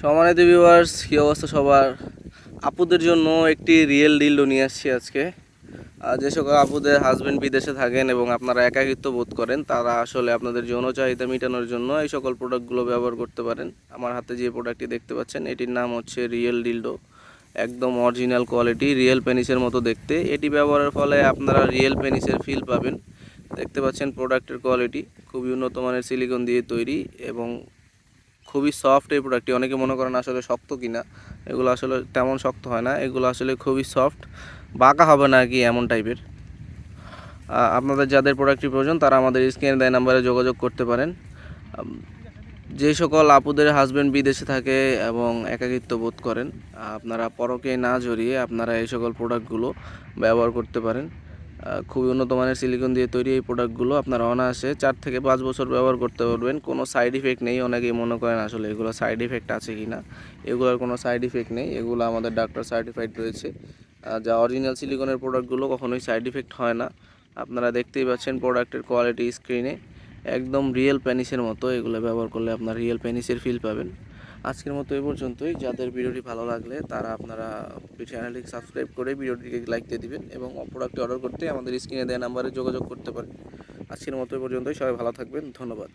সম্মানিত ভিউয়ার্স কী অবস্থা সবার? আপুদের জন্য একটি রিয়েল ডিলডো নিয়ে আসছি আজকে। যে সকল আপুদের হাজবেন্ড বিদেশে থাকেন এবং আপনারা একাকিত্ব বোধ করেন, তারা আসলে আপনাদের যৌন চাহিদা মেটানোর জন্য এই সকল প্রোডাক্টগুলো ব্যবহার করতে পারেন। আমার হাতে যে প্রোডাক্টটি দেখতে পাচ্ছেন, এটির নাম হচ্ছে রিয়েল ডিলডো একদম অরিজিনাল কোয়ালিটি রিয়েল পেনিসের মতো দেখতে। এটি ব্যবহারের ফলে আপনারা রিয়েল পেনিসের ফিল পাবেন। দেখতে পাচ্ছেন প্রোডাক্টের কোয়ালিটি খুবই উন্নত মানের সিলিকন দিয়ে তৈরি এবং খুবই সফট এই প্রোডাক্টটি অনেকে মনে করেন আসলে শক্ত কিনা। এগুলো আসলে তেমন শক্ত হয় না। এগুলো আসলে খুবই সফট বাঁকা হবে না কি এমন টাইপের আপনাদের যাদের প্রোডাক্টটি প্রয়োজন, তারা আমাদের স্ক্রিনে দেয় নাম্বারে যোগাযোগ করতে পারেন। যে সকল আপুদের হাজব্যান্ড বিদেশে থাকে এবং একাকিত্ব বোধ করেন, আপনারা পরকে না জড়িয়ে আপনারা এই সকল প্রোডাক্টগুলো ব্যবহার করতে পারেন। খুবই উন্নত মানের সিলিকন দিয়ে তৈরি এই প্রোডাক্টগুলো আপনারা অনায়াসে চার থেকে পাঁচ বছর ব্যবহার করতে পারবেন। কোনো সাইড ইফেক্ট নেই, অনেকেই মনে করেন আসলে এগুলো সাইড ইফেক্ট আছে কি না এগুলোর কোনো সাইড ইফেক্ট নেই, এগুলো আমাদের ডাক্তার সার্টিফাইড রয়েছে। যা অরিজিনাল সিলিকনের প্রোডাক্টগুলো কখনোই সাইড ইফেক্ট হয় না। আপনারা দেখতেই পাচ্ছেন প্রোডাক্টের কোয়ালিটি স্ক্রিনে একদম রিয়েল পেনিসের মতো এগুলো ব্যবহার করলে আপনার রিয়েল পেনিসের ফিল পাবেন। আজকের মতো এই পর্যন্তই। যাদের ভিডিওটি ভালো লাগলে তারা আপনারা চ্যানেলটিকে সাবস্ক্রাইব করে ভিডিওটিকে লাইক দিয়ে দিবেন এবং প্রোডাক্টটি অর্ডার করতে আমাদের স্ক্রিনে দেওয়া নাম্বারে যোগাযোগ করতে পারেন। আজকের মতো এই পর্যন্তই। সবাই ভালো থাকবেন। ধন্যবাদ।